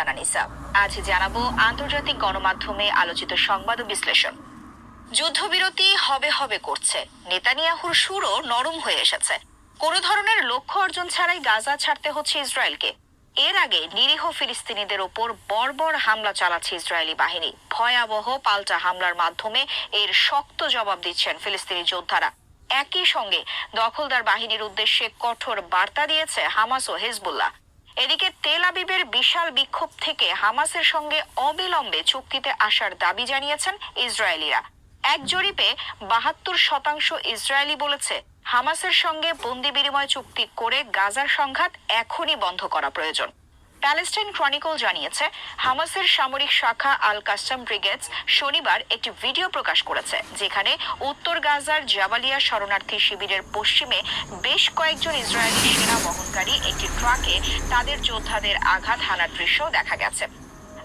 ফারজানা নিসা আজ জানাব আন্তর্জাতিক গণমাধ্যমে আলোচিত সংবাদ বিশ্লেষণ। যুদ্ধবিরতি হবে হবে করছে। নেতানিয়াহুর সুরও নরম হয়ে এসেছে। কোনো ধরনের লক্ষ্য অর্জন ছাড়াই গাজা ছাড়তে হচ্ছে ইসরায়েলকে। এর আগে নিরীহ ফিলিস্তিনিদের ওপর বর্বর হামলা চালাচ্ছে ইসরায়েলি বাহিনী। ভয়াবহ পাল্টা হামলার মাধ্যমে এর শক্ত জবাব দিচ্ছেন ফিলিস্তিনি যোদ্ধারা। একই সঙ্গে দখলদার বাহিনীর উদ্দেশ্যে কঠোর বার্তা দিয়েছে হামাস ও হিজবুল্লাহ। এদিকে তেল আবিবের বিশাল বিক্ষোভ থেকে হামাসের সঙ্গে অবিলম্বে চুক্তিতে আসার দাবি জানিয়েছেন ইসরায়েলিরা। এক জরিপে বাহাত্তর শতাংশ ইসরায়েলি বলেছে, হামাসের সঙ্গে বন্দি বিনিময় চুক্তি করে গাজার সংঘাত এখনই বন্ধ করা প্রয়োজন। প্যালেস্টাইন ক্রনিকল জানিয়েছে, হামাসের সামরিক শাখা আল কাস্টাম ব্রিগেডস শনিবার একটি ভিডিও প্রকাশ করেছে, যেখানে উত্তর গাজার জাবালিয়া শরণার্থী শিবিরের পশ্চিমে বেশ কয়েকজন ইসরায়েলি সেনা বহনকারী একটি ট্রাকে তাদের যোদ্ধাদের আঘাত হানার দৃশ্য দেখা গেছে।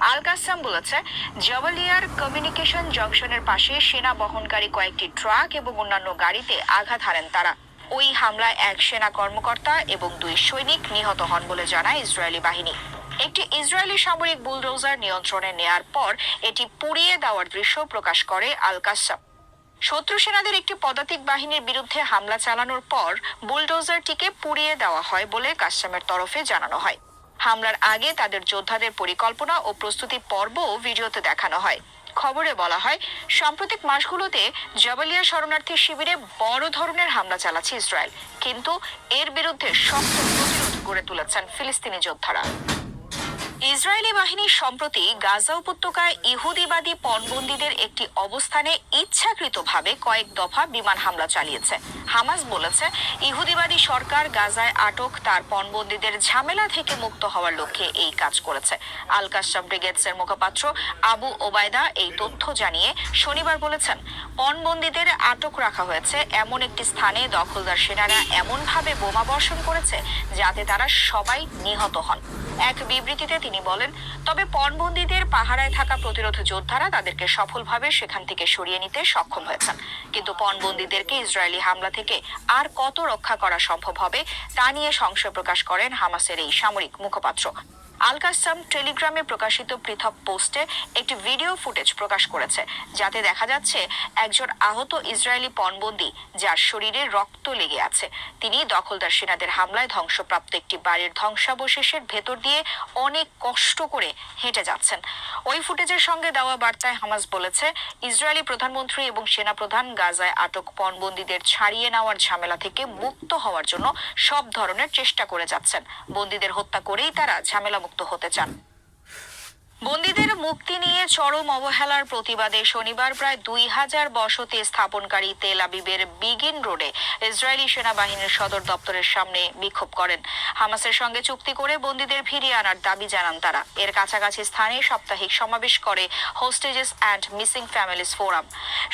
আল কাসাম বলেছে, জবালিয়ার কমিউনিকেশন জংশনের পাশে সেনা বহনকারী কয়েকটি ট্রাক এবং অন্যান্য গাড়িতে আঘাত হারেন তারা। ওই হামলায় এক সেনা কর্মকর্তা এবং দুই সৈনিক নিহত হন বলে জানায় ইসরায়েলি বাহিনী। একটি ইসরায়েলি সামরিক বুলডোজার নিয়ন্ত্রণে নেয়ার পর এটি পুড়িয়ে দেওয়ার দৃশ্য প্রকাশ করে আল কাসাম শত্রু সেনাদের একটি পদাতিক বাহিনীর বিরুদ্ধে হামলা চালানোর পর বুলডোজারটিকে পুড়িয়ে দেওয়া হয় বলে কাসামের তরফে জানানো হয়। হামলার আগে তাদের যোদ্ধাদের পরিকল্পনা ও প্রস্তুতি পর্বও ভিডিওতে দেখানো হয়। খবরে বলা হয়, সাম্প্রতিক মাসগুলোতে জাবালিয়া শরণার্থী শিবিরে বড় ধরনের হামলা চালাচ্ছে ইসরায়েল। কিন্তু এর বিরুদ্ধে শক্ত প্রতিরোধ গড়ে তুলেছেন ফিলিস্তিনি যোদ্ধারা। ইসরায়েলি বাহিনী সম্প্রতি গাজা উপত্যকায় ইহুদিবাদী পণবন্দীদের একটি অবস্থানে ইচ্ছাকৃতভাবে কয়েক দফা বিমান হামলা চালিয়েছে। হামাস বলেছে, ইহুদিবাদী সরকার গাজায় আটক, তার পণবন্দীদের ঝামেলা থেকে মুক্ত হওয়ার লক্ষ্যে এই কাজ করেছে। আল কাসাম ব্রিগেডসের মুখপাত্র আবু ওবায়দা এই তথ্য জানিয়ে শনিবার বলেছেন, পণবন্দীদের আটক রাখা হয়েছে এমন একটি স্থানে দখলদার সেনারা এমনভাবে বোমা বর্ষণ করেছে যাতে তারা সবাই নিহত হন। এক বিবৃতিতে তিনি বলেন, তবে পণবন্দীদের পাহারায় থাকা প্রতিরোধ যোদ্ধারা তাদেরকে সফলভাবে সেখান থেকে সরিয়ে নিতে সক্ষম হয়েছেন। কিন্তু পণবন্দীদেরকে ইসরায়েলি হামলা থেকে আর কত রক্ষা করা সম্ভব হবে, তা নিয়ে সংশয় প্রকাশ করেন হামাসের এই সামরিক মুখপাত্র। আল কাসাম টেলিগ্রামে প্রকাশিত পৃথক পোস্টে একটি ভিডিও ফুটেজ প্রকাশ করেছে, যাতে দেখা যাচ্ছে একজন আহত ইসরায়েলি পণবন্দী যার শরীরে রক্ত লেগে আছে। তিনি দখলদার সেনাদের হামলায় ধ্বংসপ্রাপ্ত একটি বাড়ির ধ্বংসাবশেষের ভেতর দিয়ে অনেক কষ্ট করে হেঁটে যাচ্ছেন। ওই ফুটেজের সঙ্গে দেওয়া বার্তায় হামাস বলেছে, ইসরায়েলি প্রধানমন্ত্রী এবং সেনাপ্রধান গাজায় আটক পণবন্দীদের ছাড়িয়ে নেওয়ার ঝামেলা থেকে মুক্ত হওয়ার জন্য সব ধরনের চেষ্টা করে যাচ্ছেন। বন্দীদের হত্যা করেই তারা ঝামেলা মুক্ত হতে চান। বন্দীদের মুক্তি নিয়ে চরম অবহেলার প্রতিবাদে শনিবার প্রায় দুই হাজার বসতি স্থাপনকারী তেল আবিবের বিগিন রোডে ইসরায়েলি সেনাবাহিনীর সদর দপ্তরের সামনে বিক্ষোভ করেন। হামাসের সঙ্গে চুক্তি করে বন্দীদের ফিরিয়ে আনার দাবি জানান তারা। এর কাছাকাছি স্থানে সাপ্তাহিক সমাবেশ করে hostages and missing families forum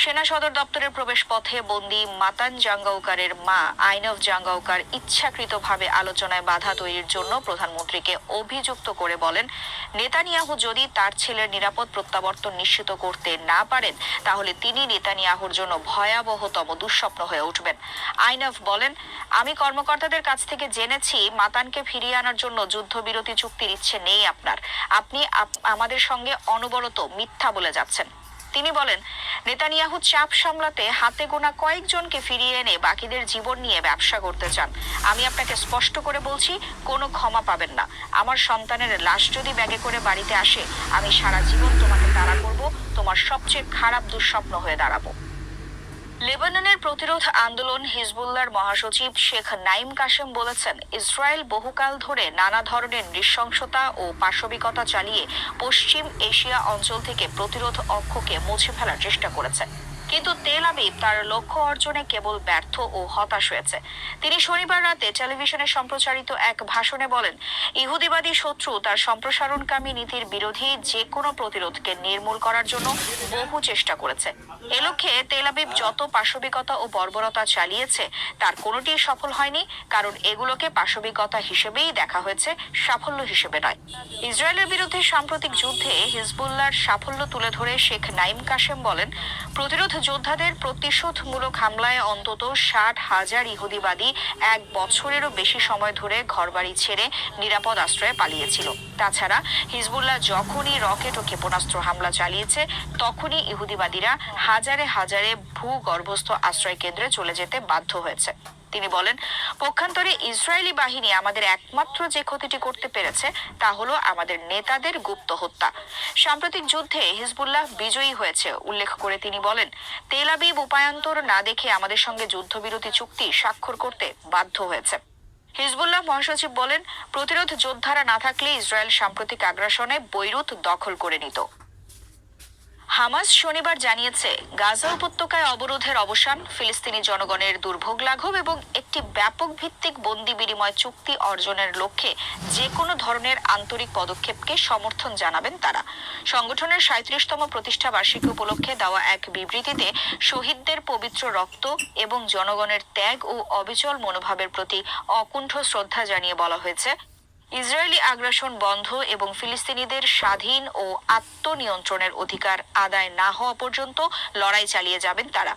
সেনা সদর দপ্তরের প্রবেশ পথে বন্দি মাতান জাঙ্গাউকারের মা আইনফ জাঙ্গাউকার ইচ্ছাকৃতভাবে আলোচনায় বাধা তৈরির জন্য প্রধানমন্ত্রীকে অভিযুক্ত করে বলেন, নেতানিয়াহু যদি তার ছেলের নিরাপদ প্রত্যাবর্তন নিশ্চিত করতে না পারেন, তাহলে তিনি নেতানিয়াহুর জন্য ভয়াবহতম দুঃস্বপ্ন হয়ে উঠবেন। আইনফ বলেন, আমি কর্মকর্তাদের কাছ থেকে জেনেছি, মাতানকে ফিরিয়ে আনার জন্য যুদ্ধবিরতি চুক্তির ইচ্ছে নেই আপনার। আপনি আপ- আমাদের সঙ্গে অনবরত মিথ্যা বলে যাচ্ছেন। তিনি বলেন, নেতানিয়াহু চাপ সামলাতে হাতে গোনা কয়েকজনকে ফিরিয়ে এনে বাকিদের জীবন নিয়ে ব্যবসা করতে চান। আমি আপনাকে স্পষ্ট করে বলছি, কোনো ক্ষমা পাবেন না। আমার সন্তানের লাশ যদি ব্যাগে করে বাড়িতে আসে, আমি সারা জীবন তোমাকে তাড়া করব, তোমার সবচেয়ে খারাপ দুঃস্বপ্ন হয়ে দাঁড়াবো। লেবাননের প্রতিরোধ আন্দোলন হিজবুল্লার মহাসচিব শেখ নাইম কাশেম বলেছেন, ইসরায়েল বহুকাল ধরে নানা ধরনের নৃশংসতা ও পাশবিকতা চালিয়ে পশ্চিম এশিয়া অঞ্চল থেকে প্রতিরোধ অক্ষকে মুছে ফেলার চেষ্টা করেছে। কিন্তু তেল আবিব তার লক্ষ্য অর্জনে কেবল ব্যর্থ ও হতাশ হয়েছে। তিনি শনিবার রাতে টেলিভিশনে সম্প্রচারিত এক ভাষণে বলেন, ইহুদিবাদী শত্রু তার সম্প্রসারণকামী নীতির বিরোধী যে কোনো প্রতিরোধকে নির্মূল করার জন্য বহু চেষ্টা করেছে। এ লক্ষ্যে তেল আবিব যত পাশবিকতা ও বর্বরতা চালিয়েছে, তার কোনোটিই সফল হয়নি, কারণ এগুলোকে পাশবিকতা হিসেবেই দেখা হয়েছে, সাফল্য হিসেবে নয়। ইসরায়েলের বিরুদ্ধে সাম্প্রতিক যুদ্ধে হিজবুল্লাহর সাফল্য তুলে ধরে শেখ নাইম কাশেম বলেন, প্রতিরোধ যোদ্ধাদের প্রতিশোধমূলক হামলায় অন্তত ষাট হাজার ইহুদিবাদী এক বছরেরও বেশি সময় ধরে ঘরবাড়ি ছেড়ে নিরাপদ আশ্রয়ে পালিয়েছিল। তাছাড়া হিজবুল্লাহ যখনই রকেট ও ক্ষেপণাস্ত্র হামলা চালিয়েছে, তখনই ইহুদিবাদীরা হাজারে হাজারে ভূগর্ভস্থ আশ্রয় কেন্দ্রে চলে যেতে বাধ্য হয়েছে। তিনি বলেন, পক্ষান্তরে ইসরায়েলি বাহিনী আমাদের একমাত্র যে ক্ষতিটি করতে পেরেছে তা হলো আমাদের নেতাদের গুপ্ত হত্যা। সাম্প্রতিক যুদ্ধে হিজবুল্লাহ বিজয়ী হয়েছে, উল্লেখ করে তিনি বলেন, তেল আবিব উপায়ান্তর না দেখে আমাদের সঙ্গে যুদ্ধবিরতি চুক্তি স্বাক্ষর করতে বাধ্য হয়েছে। হিজবুল্লাহ মহাসচিব বলেন, প্রতিরোধ যোদ্ধারা না থাকলে ইসরায়েল সাম্প্রতিক আগ্রাসনে বৈরুত দখল করে নিত। হামাস শনিবার জানিয়েছে, গাজা উপত্যকায় অবরোধের অবসান, ফিলিস্তিনি জনগণের দুর্ভোগ লাঘব এবং একটি ব্যাপক ভিত্তিক বন্দি বিনিময় চুক্তি অর্জনের লক্ষ্যে যে কোনো ধরনের আন্তরিক পদক্ষেপকে সমর্থন জানাবেন তারা। সংগঠনের সাঁত্রিশতম প্রতিষ্ঠা বার্ষিকী উপলক্ষে দেওয়া এক বিবৃতিতে শহীদদের পবিত্র রক্ত এবং জনগণের ত্যাগ ও অবিচল মনোভাবের প্রতি অকুণ্ঠ শ্রদ্ধা জানিয়ে বলা হয়েছে ইসরায়েলি আগ্রাসন বন্ধ এবং ফিলিস্তিনিদের স্বাধীন ও আত্মনিয়ন্ত্রণের অধিকার আদায় না হওয়া পর্যন্ত লড়াই চালিয়ে যাবেন তারা।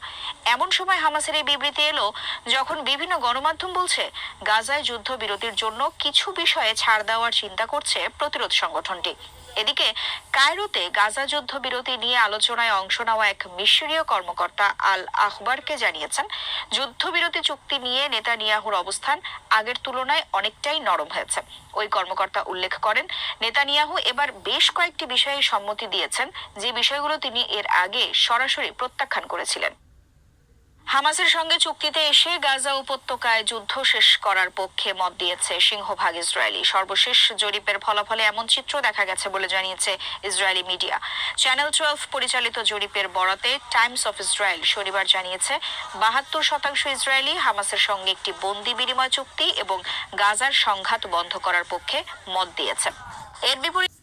এমন সময় হামাসের এই বিবৃতি এলো যখন বিভিন্ন গণমাধ্যম বলছে, গাজায় যুদ্ধ বিরতির জন্য কিছু বিষয়ে ছাড় দেওয়ার চিন্তা করছে প্রতিরোধ সংগঠনটি। এদিকে, কায়রোতে গাজা যুদ্ধ বিরতি নিয়ে আলোচনায় অংশ নেওয়া এক মিশরীয় কর্মকর্তা আল আখবারকে জানিয়েছেন, যুদ্ধবিরতি চুক্তি নিয়ে নেতানিয়াহুর অবস্থান আগের তুলনায় অনেকটাই নরম হয়েছে। ওই কর্মকর্তা উল্লেখ করেন, নেতানিয়াহু এবার বেশ কয়েকটি বিষয়ে সম্মতি দিয়েছেন, যে বিষয়গুলো তিনি এর আগে সরাসরি প্রত্যাখ্যান করেছিলেন। হামাসের সঙ্গে চুক্তিতে এসে গাজা উপত্যকায় যুদ্ধ শেষ করার পক্ষে মত দিয়েছে সিংহভাগ ইসরায়েলি। সর্বশেষ জরিপের ফলাফলে এমন চিত্র দেখা গেছে বলে জানিয়েছে ইসরায়েলি মিডিয়া। চ্যানেল টুয়েলভ পরিচালিত জরিপের বরাতে টাইমস অফ ইসরায়েল শনিবার জানিয়েছে, বাহাত্তর শতাংশ ইসরায়েলি হামাসের সঙ্গে একটি বন্দি বিনিময় চুক্তি এবং গাজার সংঘাত বন্ধ করার পক্ষে মত দিয়েছে। এর বিপরীতে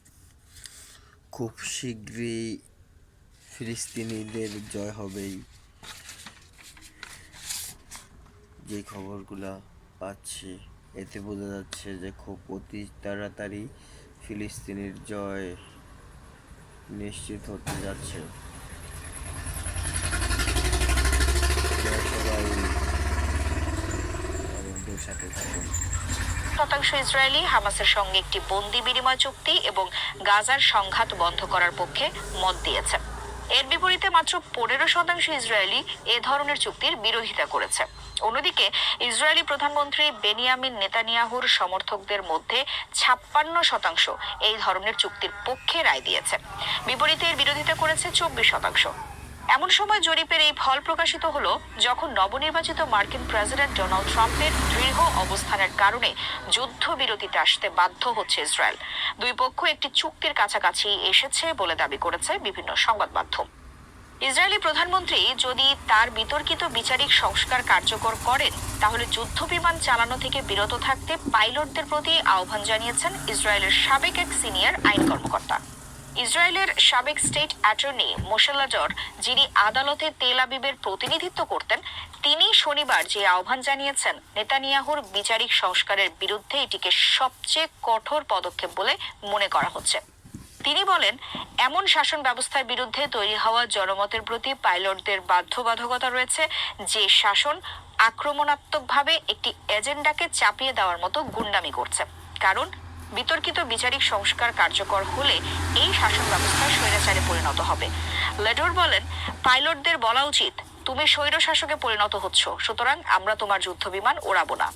খুব শীঘ্রই ফিলিস্তিনিদের জয় হবেই। যে খবরগুলো পাচ্ছি, এতে বোঝা যাচ্ছে যে খুব অতি তাড়াতাড়ি ফিলিস্তিনের জয় নিশ্চিত হতে যাচ্ছে। শতাংশ ইসরায়েলি হামাসের সঙ্গে একটি বন্দি বিনিময় চুক্তি এবং গাজার সংঘাত বন্ধ করার পক্ষে মত দিয়েছে। এর বিপরীতে মাত্র পনেরো শতাংশ ইসরায়েলি এ ধরনের চুক্তির বিরোধিতা করেছে। অন্যদিকে, ইসরায়েলি প্রধানমন্ত্রী বেনিয়ামিন নেতানিয়াহুর সমর্থকদের মধ্যে ছাপ্পান্ন শতাংশ এই ধরনের চুক্তির পক্ষে রায় দিয়েছে। বিপরীতে এর বিরোধিতা করেছে চব্বিশ শতাংশ। এমন সময় জরিপের এই ফল প্রকাশিত হল যখন নবনির্বাচিত মার্কিন প্রেসিডেন্ট ডোনাল্ড ট্রাম্পের দৃঢ় অবস্থানের কারণে যুদ্ধবিরতিতে আসতে বাধ্য হচ্ছে ইসরায়েল। দুই পক্ষ একটি চুক্তির কাছাকাছি এসেছে বলে দাবি করেছে বিভিন্ন সংবাদ মাধ্যম। ইসরায়েলি প্রধানমন্ত্রী যদি তার বিতর্কিত বিচারিক সংস্কার কার্যকর করেন, তাহলে যুদ্ধ বিমান চালানো থেকে বিরত থাকতে পাইলটদের প্রতি আহ্বান জানিয়েছেন ইসরায়েলের সাবেক এক সিনিয়র আইন কর্মকর্তা। ইসরায়েলের সাবেক স্টেট অ্যাটর্নি মোশেল্লাজর যিনি আদালতে তেল আবিবের প্রতিনিধিত্ব করতেন, তিনি শনিবার যে আহ্বান জানিয়েছেন, নেতানিয়াহুর বিচারিক সংস্কারের বিরুদ্ধে এটিকে সবচেয়ে কঠোর পদক্ষেপ বলে মনে করা হচ্ছে। তিনি বলেন, এমন শাসন ব্যবস্থার বিরুদ্ধে তৈরি হওয়া জনমতের প্রতি পাইলটদের বাধ্যবাধকতা রয়েছে, যে শাসন আক্রমণাত্মকভাবে একটি এজেন্ডাকে চাপিয়ে দেওয়ার মতো গুন্ডামি করছে। কারণ, বিতর্কিত বিচারিক সংস্কার কার্যকর হলে এই শাসন ব্যবস্থা স্বৈরাচারে পরিণত হবে। লেডোর বলেন, পাইলটদের বলা উচিত, তুমি স্বৈর শাসকে পরিণত হচ্ছ, সুতরাং আমরা তোমার যুদ্ধ বিমান ওড়াবো না।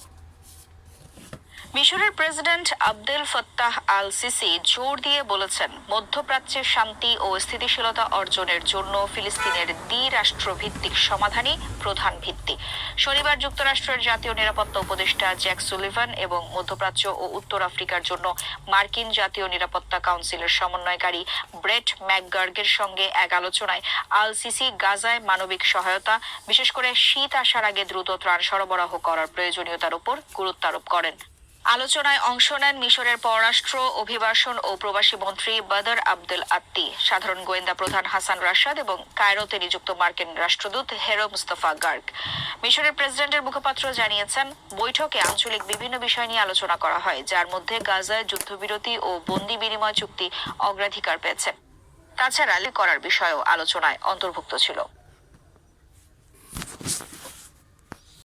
মিশরের president Abdel Fattah al Sisi জোর দিয়ে বলেছেন মধ্যপ্রাচ্যের শান্তি ও স্থিতিশীলতা অর্জনের জন্য ফিলিস্তিনের দ্বিরাষ্ট্রভিত্তিক সমাধানই প্রধান ভিত্তি। শনিবার যুক্তরাষ্ট্রের জাতীয় নিরাপত্তা উপদেষ্টা জ্যাক সুলিভান এবং মধ্যপ্রাচ্য ও উত্তর আফ্রিকার জন্য মার্কিন জাতীয় নিরাপত্তা কাউন্সিলের সমন্বয়কারী ব্রেট ম্যাকগার্গের সঙ্গে এক আলোচনায় আল সিসি গাজায় মানবিক সহায়তা, বিশেষ করে শীত আসার আগে দ্রুত ত্রাণ সরবরাহ করার প্রয়োজনীয়তার উপর গুরুত্ব আরোপ করেন। আলোচনায় অংশ নেন মিশরের পররাষ্ট্র, অভিবাসন ও প্রবাসী মন্ত্রী বদর আব্দুল আত্তি। সাধারণ গোয়েন্দা প্রধান হাসান রাশাদ এবং কায়রোতে নিযুক্ত মার্কিন রাষ্ট্রদূত হেরো মুস্তফা গার্গ। মিশরের প্রেসিডেন্টের মুখপাত্র জানিয়েছেন, বৈঠকে আঞ্চলিক বিভিন্ন বিষয় নিয়ে আলোচনা করা হয়, যার মধ্যে গাজায় যুদ্ধবিরতি ও বন্দি বিনিময় চুক্তি অগ্রাধিকার পেয়েছে। তাছাড়া করার বিষয়েও আলোচনায় অন্তর্ভুক্ত ছিল।